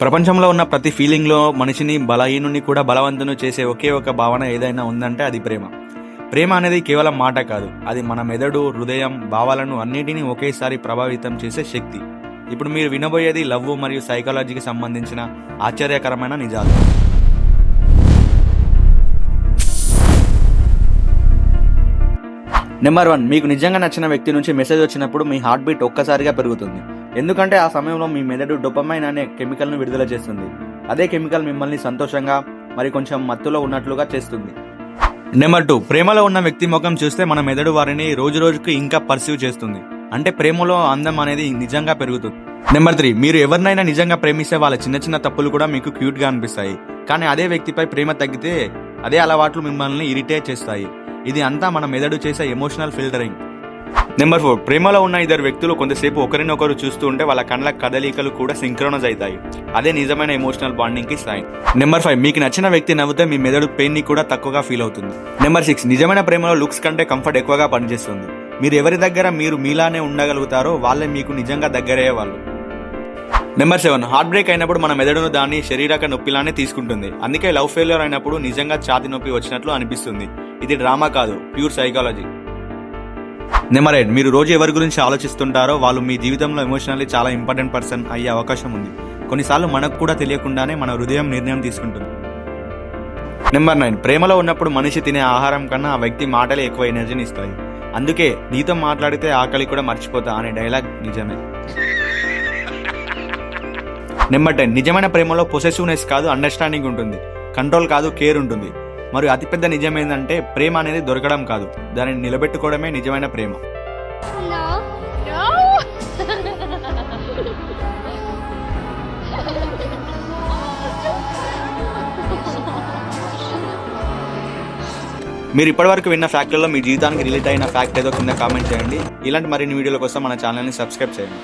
ప్రపంచంలో ఉన్న ప్రతి ఫీలింగ్లో మనిషిని బలహీనుని కూడా బలవంతుని చేసే ఒకే ఒక భావన ఏదైనా ఉందంటే అది ప్రేమ. ప్రేమ అనేది కేవలం మాట కాదు. అది మన మెదడు హృదయం భావాలను అన్నిటినీ ఒకేసారి ప్రభావితం చేసే శక్తి. ఇప్పుడు మీరు వినబోయేది లవ్ మరియు సైకాలజీకి సంబంధించిన ఆశ్చర్యకరమైన నిజాలు. నెంబర్ వన్ మీకు నిజంగా నచ్చిన వ్యక్తి నుంచి మెసేజ్ వచ్చినప్పుడు మీ హార్ట్ బీట్ ఒక్కసారిగా పెరుగుతుంది. ఎందుకంటే ఆ సమయంలో మీ మెదడు డొపమైన్ అనే కెమికల్ను విడుదల చేస్తుంది. అదే కెమికల్ మిమ్మల్ని సంతోషంగా మరి కొంచెం మత్తులో ఉన్నట్లుగా చేస్తుంది. నెంబర్ టూ ప్రేమలో ఉన్న వ్యక్తి ముఖం చూస్తే మన మెదడు వారిని రోజు రోజుకి ఇంకా పర్సీవ్ చేస్తుంది. అంటే ప్రేమలో అందం అనేది నిజంగా పెరుగుతుంది. నెంబర్ త్రీ మీరు ఎవరినైనా నిజంగా ప్రేమిస్తే వాళ్ళ చిన్న చిన్న తప్పులు కూడా మీకు క్యూట్గా అనిపిస్తాయి. కానీ అదే వ్యక్తిపై ప్రేమ తగ్గితే అదే అలవాట్లు మిమ్మల్ని ఇరిటేట్ చేస్తాయి. ఇది అంతా మన మెదడు చేసే ఎమోషనల్ ఫిల్టరింగ్. నెంబర్ ఫోర్ ప్రేమలో ఉన్న ఇద్దరు వ్యక్తులు కొంతసేపు ఒకరినొకరు చూస్తూ ఉంటే వాళ్ళ కళ్ళ కదలికలు కూడా సింక్రోనైజ్ అవుతాయి. అదే నిజమైన ఎమోషనల్ బాండింగ్కి సైన్ నెంబర్ ఫైవ్ మీకు నచ్చిన వ్యక్తి నవ్వుతే మీ మెదడు పెయిన్ని కూడా తక్కువగా ఫీల్ అవుతుంది. నెంబర్ సిక్స్ నిజమైన ప్రేమలో లుక్స్ కంటే కంఫర్ట్ ఎక్కువగా పనిచేస్తుంది. మీరు ఎవరి దగ్గర మీరు మీలానే ఉండగలుగుతారో వాళ్ళే మీకు నిజంగా దగ్గరయ్యే వాళ్ళు. నెంబర్ సెవెన్ హార్ట్ బ్రేక్ అయినప్పుడు మన మెదడును దాన్ని శరీరక నొప్పిలానే తీసుకుంటుంది. అందుకే లవ్ ఫెయిల్యూర్ అయినప్పుడు నిజంగా ఛాతి నొప్పి వచ్చినట్లు అనిపిస్తుంది. ఇది డ్రామా కాదు ప్యూర్ సైకాలజీ నెంబర్ ఎయిట్ మీరు రోజు ఎవరి గురించి ఆలోచిస్తుంటారో వాళ్ళు మీ జీవితంలో ఎమోషనల్లీ చాలా ఇంపార్టెంట్ పర్సన్ అయ్యే అవకాశం ఉంది. కొన్నిసార్లు మనకు కూడా తెలియకుండానే మన హృదయం నిర్ణయం తీసుకుంటుంది. నెంబర్ నైన్ ప్రేమలో ఉన్నప్పుడు మనిషి తినే ఆహారం కన్నా ఆ వ్యక్తి మాటలే ఎక్కువ ఎనర్జీని ఇస్తాయి. అందుకే నీతో మాట్లాడితే ఆకలి కూడా మర్చిపోతా అనే డైలాగ్ నిజమే. నెంబర్ టెన్ నిజమైన ప్రేమలో పొసెసివ్నెస్ కాదు అండర్స్టాండింగ్ ఉంటుంది. కంట్రోల్ కాదు కేర్ ఉంటుంది. మరియు అతిపెద్ద నిజం ఏంటంటే ప్రేమ అనేది దొరకడం కాదు. దానిని నిలబెట్టుకోవడమే నిజమైన ప్రేమ. మీరు ఇప్పటివరకు విన్న ఫ్యాక్ట్లలో మీ జీవితానికి రిలేట్ అయిన ఫ్యాక్ట్ ఏదో కింద కామెంట్ చేయండి. ఇలాంటి మరిన్ని వీడియోల కోసం మన ఛానల్ని సబ్స్క్రైబ్ చేయండి.